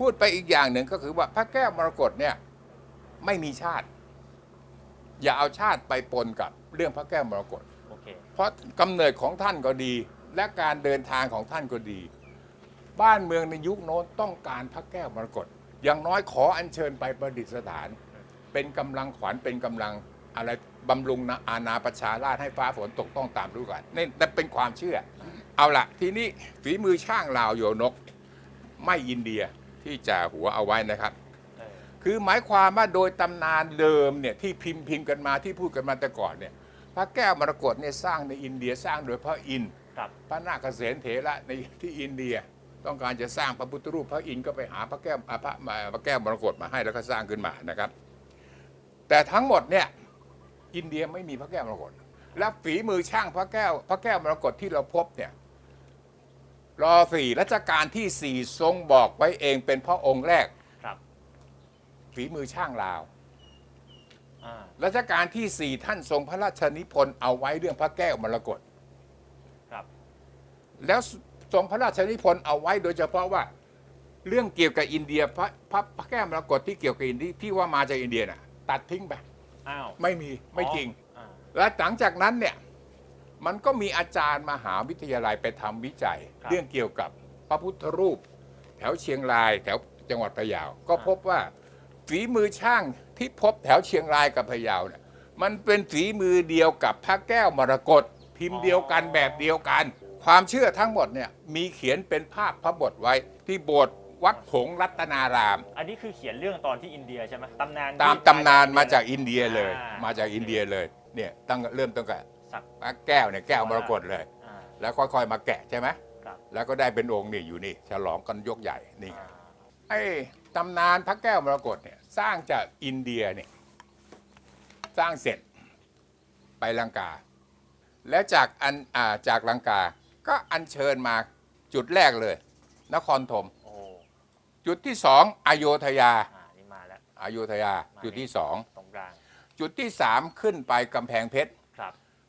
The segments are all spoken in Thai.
พูดไปอีกอย่างหนึ่งก็คือว่าพระแก้วมรกตเนี่ยไม่มีชาติ อย่าเอาชาติไปปนกับเรื่องพระแก้วมรกตโอเคเพราะกำเนิดของท่านก็ดี และการเดินทางของท่านก็ดี บ้านเมืองในยุคโน้นต้องการพระแก้วมรกตอย่างน้อยขออัญเชิญไปประดิษฐาน เป็นกำลังขวัญเป็นกำลังอะไรบำรุงนะอาณาประชาราชให้ฟ้าฝนตกต้องตามฤดูกาลนี่นั่นเป็นความเชื่อ เอาละทีนี้ฝีมือช่างลาวโยนก ไม่อินเดีย ที่จะหัวเอาไว้นะครับเออคือหมายความว่าโดยตำนานเดิมเนี่ยที่พิมพ์พิมพ์กันมาที่พูดกันมาแต่ก่อนเนี่ยพระแก้วมรกตเนี่ยสร้างในอินเดียสร้างโดยพระอินทร์ครับพระนาคเษนเถระในที่อินเดีย ต้องการจะสร้างพระพุทธรูปพระอินทร์ก็ไปหาพระแก้วอ่าพระมาพระแก้วมรกตมาให้แล้วก็สร้างขึ้นมานะครับ แต่ทั้งหมดเนี่ยอินเดียไม่มีพระแก้วมรกตและฝีมือช่างพระแก้ว พระแก้วมรกตที่เราพบเนี่ย รอสี่รัชกาลที่สี่ทรงบอกไว้เองเป็นพระองค์แรกครับฝีมือช่างลาว อ่ารัชกาลที่สี่ท่านทรงพระราชนิพนธ์เอาไว้เรื่องพระแก้วมรกตครับแล้วทรงพระราชนิพนธ์เอาไว้โดยเฉพาะว่า เรื่องเกี่ยวกับอินเดียพระพระพระแก้วมรกตที่เกี่ยวกับอินเดียที่ว่ามาจากอินเดียน่ะ ตัดทิ้งไปอ้าวไม่มีไม่จริงอ่า และหลังจากนั้นเนี่ย มันก็มีอาจารย์มหาวิทยาลัยไปทำวิจัยเรื่องเกี่ยวกับพระพุทธรูป แถวเชียงรายแถวจังหวัดพะเยา ก็พบว่าฝีมือช่างที่พบแถวเชียงรายกับพะเยาเนี่ยมันเป็นฝีมือเดียวกับพระแก้วมรกตพิมพ์เดียวกันแบบเดียวกัน ความเชื่อทั้งหมดเนี่ยมีเขียนเป็นภาพพระบทไว้ที่โบสถ์วัดผงรัตนาราม อันนี้คือเขียนเรื่องตอนที่อินเดียใช่ไหมตำนานตามที่ตำนานมาจากอินเดียเลย อ่มาจากอินเดียเลยเนี่ยตั้งเริ่มตั้งแต่ สักพระแก้วเนี่ยแก้วมรกตเลย อ่า แล้วค่อยๆมาแกะใช่ไหมครับ แล้วก็ได้เป็นองค์นี่อยู่นี่ ฉลองกันยกใหญ่นี่ไงอ่าไอ้ตำนานพระแก้วมรกตเนี่ยสร้างจากอินเดียเนี่ยสร้างเสร็จไปลังกา แล้วจากอันอ่าจากลังกา ก็อัญเชิญมาจุดแรกเลย นครธม โอ้จุดที่สองอโยธยาอ่านี่มาแล้ว อโยธยาจุดที่สองตรงกลางจุดที่สามขึ้นไปกำแพงเพชรครับ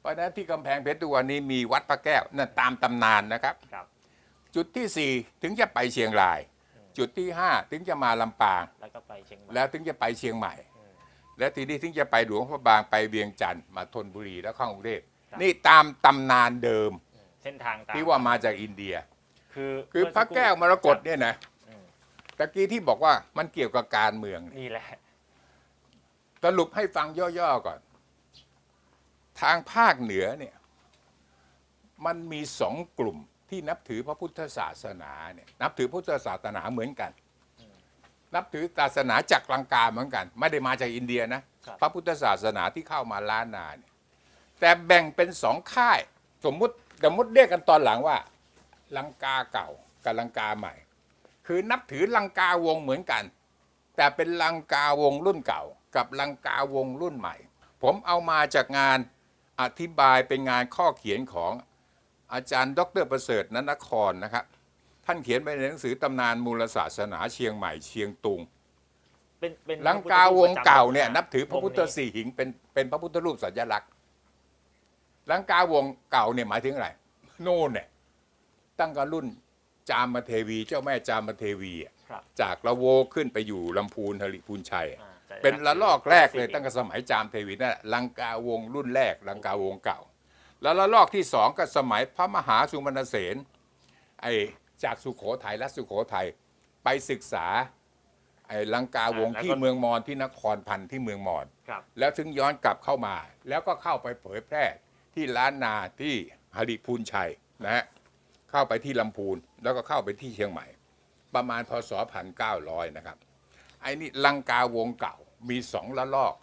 เพราะฉะนั้นที่กำแพงเพชรทุกวันนี้มีวัดพระแก้วนั่นตามตำนานนะครับ ครับ จุดที่สี่ถึงจะไปเชียงราย จุดที่ห้าถึงจะมาลำปาง แล้วก็ไปเชียงใหม่ แล้วถึงจะไปเชียงใหม่ อืม แล้วทีนี้ถึงจะไปหลวงพระบางไปเวียงจันทร์มาธนบุรีแล้วเข้ากรุงเทพครับ นี่ตามตำนานเดิมอืมเส้นทางตามที่ว่ามาจากอินเดีย คือคือพระแก้วมรกตเนี่ยนะอืมตะกี้ที่บอกว่ามันเกี่ยวกับการเมือง นี่แหละ สรุปให้ฟังย่อๆก่อน ทางภาคเหนือเนี่ยมันมีสองกลุ่มที่นับถือพระพุทธศาสนาเนี่ยนับถือพุทธศาสนาเหมือนกัน นับถือศาสนาจากลังกาเหมือนกัน ไม่ได้มาจากอินเดียนะครับพระพุทธศาสนาที่เข้ามาล้านนาเนี่ยแต่แบ่งเป็นสองค่าย สมมุติสมมติเรียกกันตอนหลังว่าลังกาเก่ากับลังกาใหม่ คือนับถือลังกาวงเหมือนกัน แต่เป็นลังกาวงรุ่นเก่า กับลังกาวงรุ่นใหม่ ผมเอามาจากงาน อธิบายเป็นงานข้อเขียนของอาจารย์ ดรประเสริฐนันทครนะครับ ท่านเขียนไปในหนังสือตำนานมูลศาสนาเชียงใหม่เชียงตุงเป็นเป็นลังกาวงเก่าเนี่ยพระนับถือพระพุทธองค์นี้สี่หิงเป็นเป็นพระพุทธรูปสัญลักษณ์ลังกาวงเก่าเนี่ยหมายถึงอะไรโน่นเนี่ยตั้งแต่รุ่นจามเทวี เจ้าแม่จามเทวีอะครับจากละโวขึ้นไปอยู่ลำพูนหริพูนชัยอะอ่าแต่ เป็นละลอกแรกเลยตั้งแต่สมัยจามเทวีนั่นแหละลังกาวงรุ่นแรก ลังกาวงเก่า แล้วละลอกที่สองก็สมัยพระมหาสุวรรณเสนไอจากสุโขทัยและสุโขทัยไปศึกษาไอ้ลังกาวงที่เมืองมอญที่นครพันธ์ที่เมืองมอญครับแล้วถึงย้อนกลับเข้ามา แล้วก็เข้าไปเผยแพร่ที่ล้านนาที่หริพูนชัยนะฮะเข้าไปที่ลำพูนแล้วก็เข้าไปที่เชียงใหม่ ประมาณพศพันเก้าร้อยนะครับไอ้นี่ลังกาวงเก่า มีสองละลอก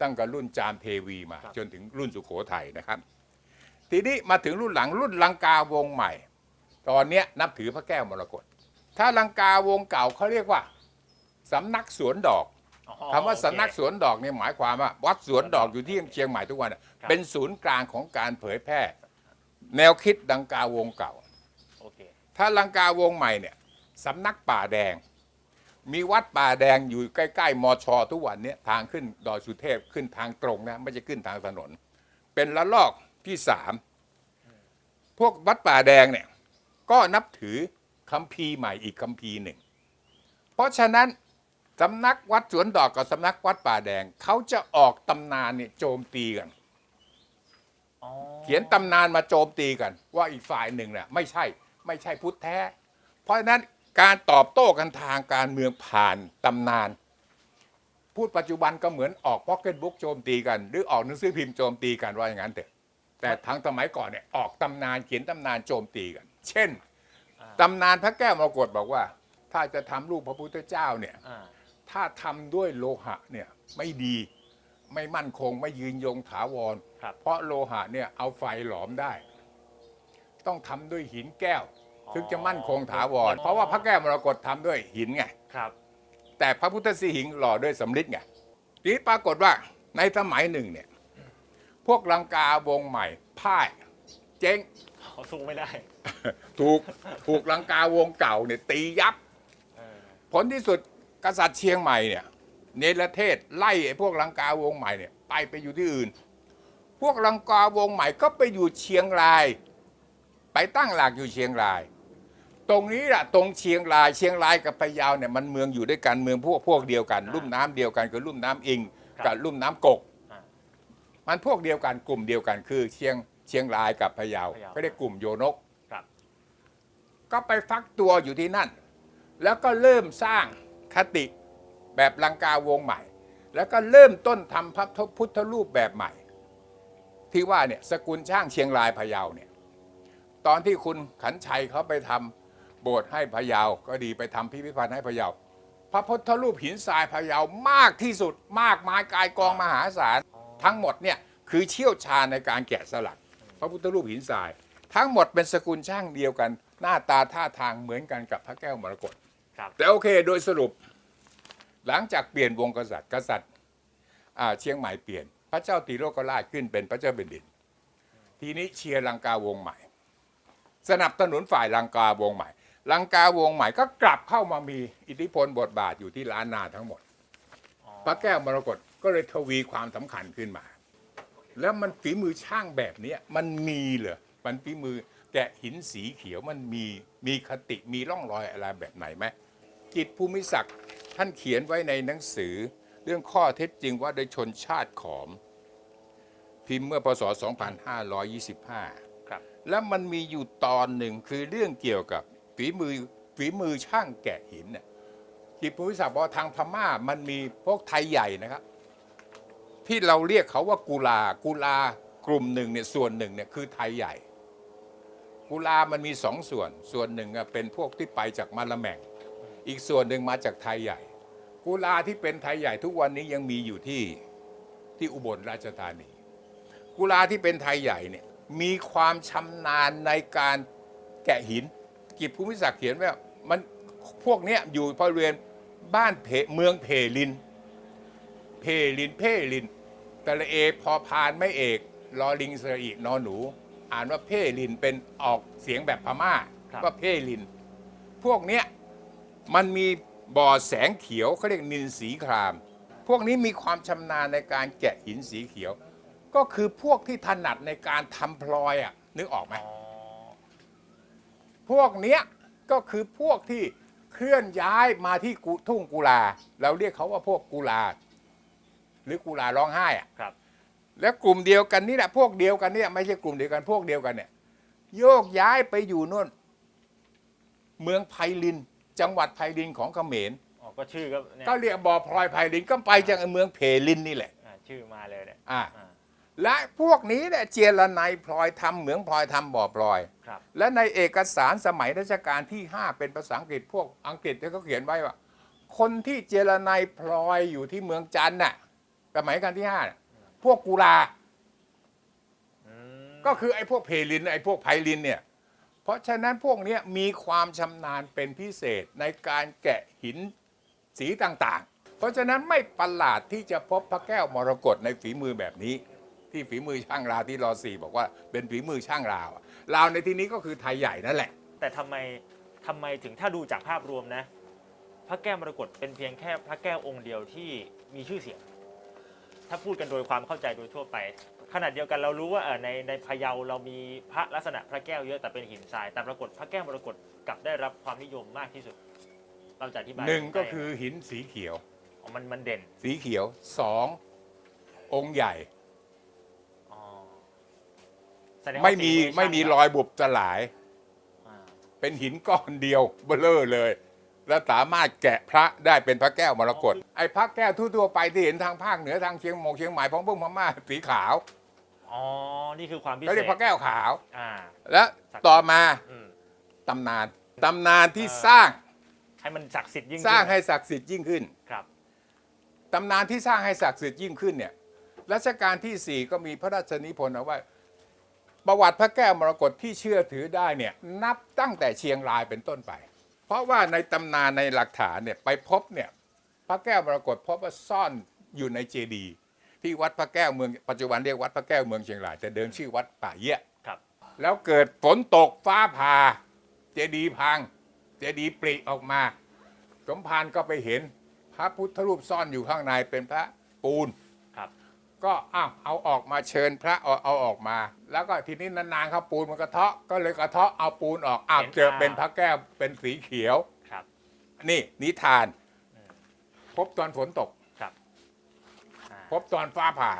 ตั้งแต่รุ่นจามเทวีมาครับจนถึงรุ่นสุโขทัยนะครับ ทีนี้มาถึงรุ่นหลังรุ่นลังกาวงใหม่ ตอนเนี้ยนับถือพระแก้วมรกตถ้าลังกาวงเก่าเขาเรียกว่าสำนักสวนดอกอ๋อคำว่าโอเคสำนักสวนดอกเนี่ยหมายความว่า วัดสวนดอกอยู่ที่เชียงใหม่ทุกวันอะครับเป็นศูนย์กลางของการเผยแพร่ แนวคิดดังกาวงเก่าโอเคถ้าลังกาวงใหม่เนี่ยสำนักป่าแดง มีวัดป่าแดงอยู่ใกล้ๆมอชอทุกวันเนี่ยทางขึ้นดอยสุเทพขึ้นทางตรงนะไม่ใช่ขึ้นทางถนน เป็นละลอกที่สามพวกวัดป่าแดงเนี่ยก็นับถือคัมภีร์ใหม่อีกคัมภีร์หนึ่ง เพราะฉะนั้นสำนักวัดสวนดอกกับสำนักวัดป่าแดงเขาจะออกตำนานเนี่ยโจมตีกันเขียนตำนานมาโจมตีกัน ว่าอีกฝ่ายหนึ่งเนี่ยไม่ใช่ไม่ใช่พุทธแท้ เพราะฉะนั้น การตอบโต้กันทางการเมืองผ่านตำนาน พูดปัจจุบันก็เหมือนออกพ็อกเก็ตบุ๊กโจมตีกัน หรือออกหนังสือพิมพ์โจมตีกันว่าอย่างนั้นเถอะแต่ทางสมัยก่อนเนี่ยออกตำนานเขียนตำนานโจมตีกัน เช่นอ่าตำนานพระแก้วมรกตบอกว่า ถ้าจะทำรูปพระพุทธเจ้าเนี่ยอ่าถ้าทำด้วยโลหะเนี่ยไม่ดีไม่มั่นคงไม่ยืนยงถาวรครับเพราะโลหะเนี่ยเอาไฟหลอมได้ ต้องทำด้วยหินแก้ว ถึงจะมั่นคงถาวร เพราะว่าพระแก้วมรกตทำด้วยหินไง ครับ แต่พระพุทธสีหิงหล่อด้วยสำริดไงทีนี้ปรากฏว่าในสมัยหนึ่งเนี่ย พวกลังกาวงใหม่พ่ายเจ๊ง เขาสู้ไม่ได้ถูกถูกลังกาวงเก่าเนี่ยตียับ เออผลที่สุดกษัตริย์เชียงใหม่เนี่ย เนรเทศไล่ไอ้พวกลังกาวงใหม่เนี่ยไปไปอยู่ที่อื่น พวกลังกาวงใหม่ก็ไปอยู่เชียงราย ไปตั้งหลักอยู่เชียงราย ตรงนี้แหละตรงเชียงรายเชียงรายกับพะเยาเนี่ยมันเมืองอยู่ด้วยกันเมืองพวกพวกเดียวกัน ลุ่มน้ำเดียวกันคือลุ่มน้ำอิงกับลุ่มน้ำกก อ่ามันพวกเดียวกันกลุ่มเดียวกันคือ เชียงเชียงรายกับพะเยาพะเยาเขาเรียกกลุ่มโยนกครับ ก็ไปฟักตัวอยู่ที่นั่น แล้วก็เริ่มสร้างคติแบบลังกาวงใหม่ แล้วก็เริ่มต้นทำพระพุทธรูปแบบใหม่ ที่ว่าเนี่ยสกุลช่างเชียงรายพะเยาเนี่ยตอนที่คุณขันชัยเขาไปทำโบสถ์ให้พะเยาก็ดีไปทำพิพิธภัณฑ์ให้พะเยา พระพุทธรูปหินทรายพะเยามากที่สุดมากมายกายกองมหาศาลทั้งหมดเนี่ยคือเชี่ยวชาญในการแกะสลัก พระพุทธรูปหินทราย ทั้งหมดเป็นสกุลช่างเดียวกัน หน้าตาท่าทางเหมือนกันกับพระแก้วมรกตครับแต่โอเคโดยสรุป หลังจากเปลี่ยนวงกษัตริย์กษัตริย์อ่าเชียงใหม่เปลี่ยน พระเจ้าตีโลกราชขึ้นเป็นพระเจ้าแผ่นดิน ทีนี้เชียร์ลังกาวงใหม่ สนับสนุนฝ่ายลังกาวงใหม่ ลังกาวงใหม่ก็กลับเข้ามามีอิทธิพลบทบาทอยู่ที่ล้านนาทั้งหมดอ๋อพระแก้วมรกตก็เลยทวีความสำคัญขึ้นมา แล้วมันฝีมือช่างแบบเนี้ยมันมีเหรอมันฝีมือแกะหินสีเขียวมันมีมีคติมีร่องรอยอะไรแบบไหนไหมจิตรภูมิศักดิ์ท่านเขียนไว้ในหนังสือ เรื่องข้อเท็จจริงว่าโดยชนชาติขอม พิมพ์เมื่อพศ 2525 ครับ แล้วมันมีอยู่ตอนหนึ่งคือเรื่องเกี่ยวกับ ฝีมือฝีมือช่างแกะหินเนี่ยจิตภูมิศักดิ์บอกทางพม่ามันมีพวกไทยใหญ่นะครับ ที่เราเรียกเขาว่ากุลากุลากลุ่มหนึ่งเนี่ยส่วนหนึ่งเนี่ยคือไทยใหญ่ กุลามันมีสองส่วน ส่วนหนึ่งเป็นพวกที่ไปจากมาละแมงอีกส่วนหนึ่งมาจากไทยใหญ่ กุลาที่เป็นไทยใหญ่ทุกวันนี้ยังมีอยู่ที่ที่อุบลราชธานี กุลาที่เป็นไทยใหญ่เนี่ยมีความชำนาญในการแกะหิน กิจภูมิศักดิ์เขียนไว้ว่ามันพวกเนี้ยอยู่บริเวณบ้านเพเมืองเพลิน เพลินเพลิน แต่ละเอพอพานไม่เอกลอลิงสระอีนอหนู อ่านว่าเพลินเป็นออกเสียงแบบพม่าครับก็เพลิน พวกเนี้ยมันมีบ่อแสงเขียวเขาเรียกนินสีคราม พวกนี้มีความชำนาญในการแกะหินสีเขียว ก็คือพวกที่ถนัดในการทำพลอยอะนึกออกไหมอ๋อ พวกเนี้ยก็คือพวกที่เคลื่อนย้ายมาที่กุทุ่งกุลา เราเรียกเขาว่าพวกกุลา หรือกุลาร้องไห้อะครับ แล้วกลุ่มเดียวกันนี่แหละพวกเดียวกันเนี่ยไม่ใช่กลุ่มเดียวกันพวกเดียวกันเนี่ยโยกย้ายไปอยู่นู่น เมืองไพลิน จังหวัดไพลินของเขมรอ๋อก็ชื่อก็เนี่ยก็เรียกบ่อพลอยไพลินก็ไปจากเมืองเพลินนี่แหละอ่าชื่อมาเลยเนี่ยอ่า อ่าและพวกนี้เนี่ยเจรไนายพลอยทำเหมืองพลอยทำบ่อพลอยครับ และในเอกสารสมัยรัชกาลที่ 5 เป็นภาษาอังกฤษพวกอังกฤษที่เขาเขียนไว้ว่า คนที่เจรไนายพลอยอยู่ที่เมืองจันทร์น่ะสมัยรัชกาลที่5น่ะพวกกุลาอืมก็คือไอ้พวกเพลินไอ้พวกไพลินเนี่ย เพราะฉะนั้นพวกเนี้ยมีความชำนาญเป็นพิเศษในการแกะหินสีต่างๆ เพราะฉะนั้นไม่ประหลาดที่จะพบพระแก้วมรกตในฝีมือแบบนี้ ที่ฝีมือช่างราวที่รอสี่บอกว่าเป็นฝีมือช่างราว อะราวในที่นี้ก็คือไทยใหญ่นั่นแหละ แต่ทำไมทำไมถึงถ้าดูจากภาพรวมนะ พระแก้วมรกตเป็นเพียงแค่พระแก้วองค์เดียวที่มีชื่อเสียง ถ้าพูดกันโดยความเข้าใจโดยทั่วไปขนาดเดียวกันเรารู้ว่าเอ่อในในพะเยาเรามีพระลักษณะพระแก้วเยอะแต่เป็นหินทราย แต่ปรากฏพระแก้วมรกตกลับได้รับความนิยมมากที่สุด เราจะอธิบายหนึ่งก็ได้คือหินสีเขียวอ๋อมันมันเด่น สีเขียวสององค์ใหญ่อ๋อ แสดงว่าไม่มีฝีอไม่มีช่างรอยบุบสลาย อ่าเป็นหินก้อนเดียวเบลอเลย แล้วสามารถแกะพระได้เป็นพระแก้วมรกตไอ้พระแก้วทั่วๆไปที่เห็นทางภาคเหนือทางเชียงมงเชียงใหม่พองเพิ่งพม่าสีขาวอ๋อ นี่คือความพิเศเขาษเรียกพระแก้วขาว อ่า แล้วต่อมาอืม ตำนานตำนานที่เออ สร้างให้มันศักดิ์สิทธิ์ยิ่งสร้างขึ้นให้ศักดิ์สิทธิ์ยิ่งขึ้น ครับ ตำนานที่สร้างให้ศักดิ์สิทธิ์ยิ่งขึ้นเนี่ยรัชกาลที่สี่ก็มีพระราชนิพนธ์เอาไว้ ประวัติพระแก้วมรกตที่เชื่อถือได้เนี่ยนับตั้งแต่เชียงรายเป็นต้นไป เพราะว่าในตำนานในหลักฐานเนี่ยไปพบเนี่ยพระแก้วมรกตพบว่าซ่อนอยู่ในเจดีย์ที่วัดพระแก้วเมืองปัจจุบันเรียกวัดพระแก้วเมืองเชียงราย แต่เดิมชื่อวัดป่าเยี่ยครับแล้วเกิดฝนตกฟ้าผ่า เจดีย์พัง เจดีย์ปริออกมา สมภารก็ไปเห็น พระพุทธรูปซ่อนอยู่ข้างในเป็นพระปูนครับ ก็อ้าวเอาออกมาเชิญพระเอาเอาออกมา แล้วก็ทีนี้นานๆครับปูนมันกระเทาะก็เลยกระเทาะเอาปูนออกอ้าวเห็นเจออ่าเป็นพระแก้วเป็นสีเขียว ครับ นี่นิทาน อืม พบตอนฝนตกครับอ่าพบตอนฟ้าผ่า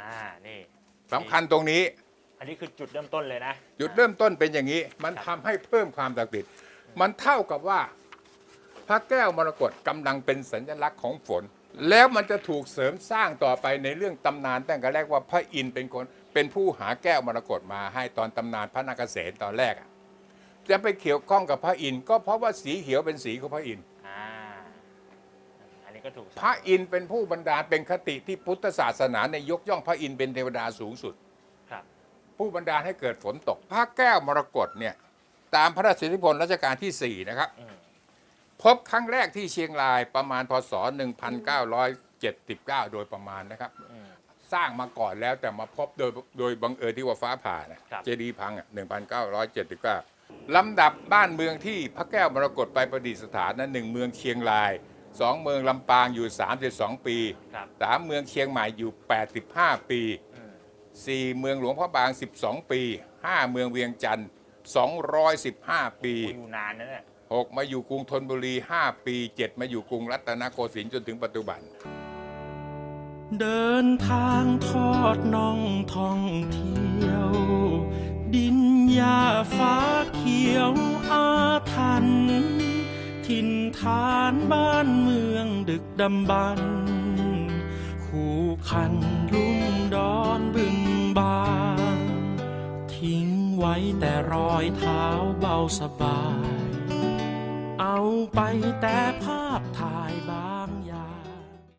อ่านี่ สำคัญตรงนี้ อันนี้คือจุดเริ่มต้นเลยนะจุดเริ่มต้นเป็นอย่างนี้ มันทำให้เพิ่มความศักดิ์สิทธิ์มันเท่ากับว่า พระแก้วมรกตกำลังเป็นสัญลักษณ์ของฝน แล้วมันจะถูกเสริมสร้างต่อไปในเรื่องตำนานตั้งแต่แรกว่าพระอินทร์เป็นคนเป็นผู้หาแก้วมรกตมาให้ตอนตำนานพระนาคเษนตอนแรกอะจะไปเกี่ยวข้องกับพระอินทร์ก็เพราะว่าสีเขียวเป็นสีของพระอินทร์อ่าอันนี้ก็ถูกพระอินทร์เป็นผู้บรรดาลเป็นคติที่พุทธศาสนาในยยกย่องพระอินทร์เป็นเทวดาสูงสุด ครับ ผู้บันดาลให้เกิดฝนตกพระแก้วมรกตเนี่ยตามพระราชนิพนธ์รัชกาลที่4นะครับ อืม พบครั้งแรกที่เชียงรายประมาณพศ 1979 โดยประมาณนะครับอืมสร้างมาก่อนแล้วแต่มาพบโดยโดยบังเอิญที่ว่าฟ้าผ่านะครับเจดีย์พังอะ1979 ลำดับบ้านเมืองที่พระแก้วมรกตไปประดิษฐานนั้นหนึ่งเมืองเชียงรายสองเมืองลำปางอยู่ 32 ปีครับสามเมืองเชียงใหม่อยู่ 85 ปีอืมสี่เมืองหลวงพระบาง 12 ปี5เมืองเวียงจันทร์215 ปีโอ้อยู่นานนะเนี่ย 6 มาอยู่กรุงธนบุรี 5 ปี 7 มาอยู่กรุงรัตนโกสินทร์จนถึงปัจจุบัน เดินทางทอดน่องท่องเที่ยว ดินหญ้าฟ้าเขียวอาทันถิ่นฐานบ้านเมืองดึกดำบรรคู่คันลุ่มดอนบึงบานทิ้งไว้แต่รอยเท้าเบาสบาย เอาไปแต่ภาพ